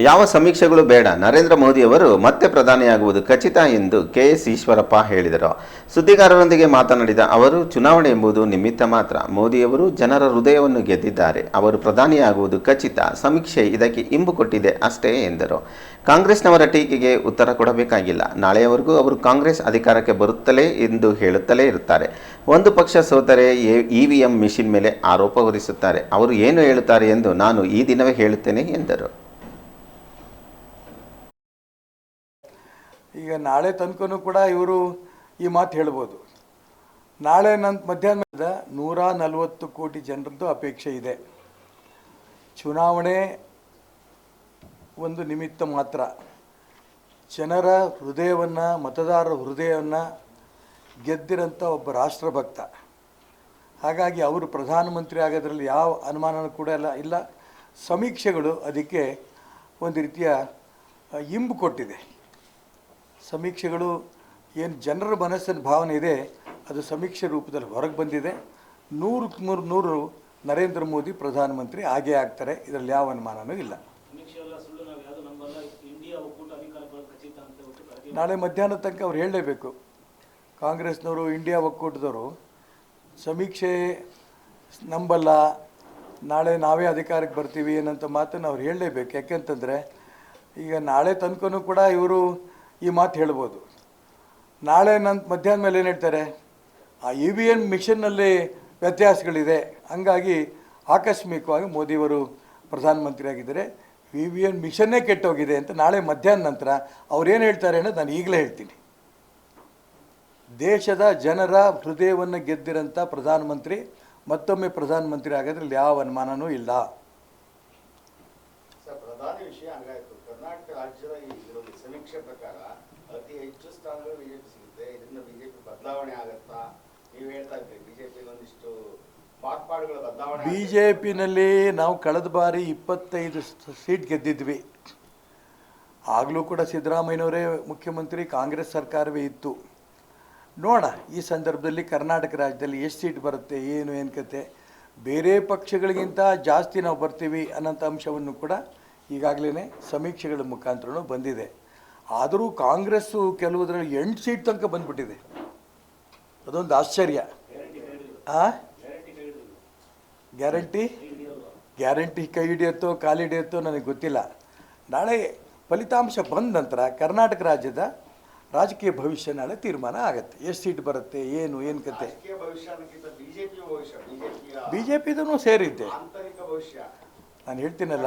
ಯಾವ ಸಮೀಕ್ಷೆಗಳು ಬೇಡ. ನರೇಂದ್ರ ಮೋದಿಯವರು ಮತ್ತೆ ಪ್ರಧಾನಿಯಾಗುವುದು ಖಚಿತ ಎಂದು ಕೆ ಎಸ್ ಈಶ್ವರಪ್ಪ ಹೇಳಿದರು. ಸುದ್ದಿಗಾರರೊಂದಿಗೆ ಮಾತನಾಡಿದ ಅವರು, ಚುನಾವಣೆ ಎಂಬುದು ನಿಮಿತ್ತ ಮಾತ್ರ. ಮೋದಿಯವರು ಜನರ ಹೃದಯವನ್ನು ಗೆದ್ದಿದ್ದಾರೆ. ಅವರು ಪ್ರಧಾನಿಯಾಗುವುದು ಖಚಿತ. ಸಮೀಕ್ಷೆ ಇದಕ್ಕೆ ಇಂಬು ಕೊಟ್ಟಿದೆ ಅಷ್ಟೇ ಎಂದರು. ಕಾಂಗ್ರೆಸ್ನವರ ಟೀಕೆಗೆ ಉತ್ತರ ಕೊಡಬೇಕಾಗಿಲ್ಲ. ನಾಳೆಯವರೆಗೂ ಅವರು ಕಾಂಗ್ರೆಸ್ ಅಧಿಕಾರಕ್ಕೆ ಬರುತ್ತಲೇ ಎಂದು ಹೇಳುತ್ತಲೇ ಇರುತ್ತಾರೆ. ಒಂದು ಪಕ್ಷ ಸೋತರೆ ಇ ವಿ ಎಂ ಮಿಷಿನ್ ಮೇಲೆ ಆರೋಪ ಹೊರಿಸುತ್ತಾರೆ. ಅವರು ಏನು ಹೇಳುತ್ತಾರೆ ಎಂದು ನಾನು ಈ ದಿನವೇ ಹೇಳುತ್ತೇನೆ ಎಂದರು. ಈಗ ನಾಳೆ ತನಕನು ಕೂಡ ಇವರು ಈ ಮಾತು ಹೇಳ್ಬೋದು. ನಾಳೆ ನನ್ನ ಮಧ್ಯಾಹ್ನದ ನೂರ ನಲವತ್ತು ಕೋಟಿ ಜನರದ್ದು ಅಪೇಕ್ಷೆ ಇದೆ. ಚುನಾವಣೆ ಒಂದು ನಿಮಿತ್ತ ಮಾತ್ರ. ಜನರ ಹೃದಯವನ್ನು, ಮತದಾರರ ಹೃದಯವನ್ನು ಗೆದ್ದಿರೋಂಥ ಒಬ್ಬ ರಾಷ್ಟ್ರಭಕ್ತ. ಹಾಗಾಗಿ ಅವರು ಪ್ರಧಾನಮಂತ್ರಿ ಆಗೋದ್ರಲ್ಲಿ ಯಾವ ಅನುಮಾನನೂ ಕೂಡ ಇಲ್ಲ ಇಲ್ಲ. ಸಮೀಕ್ಷೆಗಳು ಅದಕ್ಕೆ ಒಂದು ರೀತಿಯ ಇಂಬು ಕೊಟ್ಟಿದೆ. ಸಮೀಕ್ಷೆಗಳು, ಏನು ಜನರ ಮನಸ್ಸಿನ ಭಾವನೆ ಇದೆ, ಅದು ಸಮೀಕ್ಷೆ ರೂಪದಲ್ಲಿ ಹೊರಗೆ ಬಂದಿದೆ. ನೂರಕ್ಕೆ ನೂರು ನೂರು ನರೇಂದ್ರ ಮೋದಿ ಪ್ರಧಾನಮಂತ್ರಿ ಆಗೇ ಆಗ್ತಾರೆ. ಇದರಲ್ಲಿ ಯಾವ ಅನುಮಾನವೂ ಇಲ್ಲ. ನಾಳೆ ಮಧ್ಯಾಹ್ನ ತನಕ ಅವ್ರು ಹೇಳಲೇಬೇಕು. ಕಾಂಗ್ರೆಸ್ನವರು, ಇಂಡಿಯಾ ಒಕ್ಕೂಟದವರು, ಸಮೀಕ್ಷೆ ನಂಬಲ್ಲ, ನಾಳೆ ನಾವೇ ಅಧಿಕಾರಕ್ಕೆ ಬರ್ತೀವಿ ಏನಂತ ಮಾತನ್ನು ಅವ್ರು ಹೇಳಲೇಬೇಕು. ಯಾಕೆಂತಂದರೆ, ಈಗ ನಾಳೆ ತನಕನೂ ಕೂಡ ಇವರು ಈ ಮಾತು ಹೇಳ್ಬೋದು. ನಾಳೆ ನನ್ನ ಮಧ್ಯಾಹ್ನ ಮೇಲೆ ಏನು ಹೇಳ್ತಾರೆ? ಆ ಇ ವಿ ಎನ್ ಮಿಷನ್ನಲ್ಲಿ ವ್ಯತ್ಯಾಸಗಳಿದೆ. ಹಂಗಾಗಿ ಆಕಸ್ಮಿಕವಾಗಿ ಮೋದಿಯವರು ಪ್ರಧಾನಮಂತ್ರಿ ಆಗಿದ್ದಾರೆ ವಿ ವಿ ಎನ್ ಮಿಷನ್ನೇ ಕೆಟ್ಟೋಗಿದೆ ಅಂತ ನಾಳೆ ಮಧ್ಯಾಹ್ನ ನಂತರ ಅವ್ರೇನು ಹೇಳ್ತಾರೆ ಅನ್ನೋದು ನಾನು ಈಗಲೇ ಹೇಳ್ತೀನಿ. ದೇಶದ ಜನರ ಹೃದಯವನ್ನು ಗೆದ್ದಿರೋಂಥ ಪ್ರಧಾನಮಂತ್ರಿ, ಮತ್ತೊಮ್ಮೆ ಪ್ರಧಾನಮಂತ್ರಿ ಆಗೋದ್ರಲ್ಲಿ ಯಾವ ಅನುಮಾನನೂ ಇಲ್ಲ. ಸಮೀಕ್ಷೆ ಪ್ರಕಾರ ಅತಿ ಹೆಚ್ಚು ಸ್ಥಾನಗಳು ಬಿಜೆಪಿ ಸಿಗುತ್ತೆ. ಇದರಿಂದ ಬಿಜೆಪಿ ಬದಲಾವಣೆ ಆಗತ್ತಾ? ನೀವು ಹೇಳ್ತಾ ಇದ್ರಿ ಬಿಜೆಪಿ ಒಂದಿಷ್ಟು ಮಾರ್ಪಾಡುಗಳ ಬದಲಾವಣೆ ಬಿ ಜೆ ಪಿನಲ್ಲಿ ನಾವು ಕಳೆದ ಬಾರಿ ಇಪ್ಪತ್ತೈದು ಸೀಟ್ ಗೆದ್ದಿದ್ವಿ. ಆಗಲೂ ಕೂಡ ಸಿದ್ದರಾಮಯ್ಯನವರೇ ಮುಖ್ಯಮಂತ್ರಿ, ಕಾಂಗ್ರೆಸ್ ಸರ್ಕಾರವೇ ಇತ್ತು. ನೋಡ, ಈ ಸಂದರ್ಭದಲ್ಲಿ ಕರ್ನಾಟಕ ರಾಜ್ಯದಲ್ಲಿ ಎಷ್ಟು ಸೀಟ್ ಬರುತ್ತೆ, ಏನು ಏನು ಕತೆ? ಬೇರೆ ಪಕ್ಷಗಳಿಗಿಂತ ಜಾಸ್ತಿ ನಾವು ಬರ್ತೀವಿ ಅನ್ನೋಂಥ ಅಂಶವನ್ನು ಕೂಡ ಈಗಾಗಲೇ ಸಮೀಕ್ಷೆಗಳ ಮುಖಾಂತರನೂ ಬಂದಿದೆ. ಆದರೂ ಕಾಂಗ್ರೆಸ್ಸು ಕೆಲವುದರಲ್ಲಿ ಎಂಟು ಸೀಟ್ ತನಕ ಬಂದ್ಬಿಟ್ಟಿದೆ. ಅದೊಂದು ಆಶ್ಚರ್ಯ. ಆ? ಗ್ಯಾರಂಟಿ? ಗ್ಯಾರಂಟಿ ಕೈ ಹಿಡಿಯುತ್ತೋ ಕಾಲು ಹಿಡಿಯುತ್ತೋ ನನಗೆ ಗೊತ್ತಿಲ್ಲ. ನಾಳೆ ಫಲಿತಾಂಶ ಬಂದ ನಂತರ ಕರ್ನಾಟಕ ರಾಜ್ಯದ ರಾಜಕೀಯ ಭವಿಷ್ಯ ನಾಳೆ ತೀರ್ಮಾನ ಆಗುತ್ತೆ. ಎಷ್ಟು ಸೀಟ್ ಬರುತ್ತೆ ಏನು ಏನು ಕತೆ? ಬಿ ಜೆ ಪಿದೂ ಸೇರಿದ್ದೆ. ನಾನು ಹೇಳ್ತೀನಲ್ಲ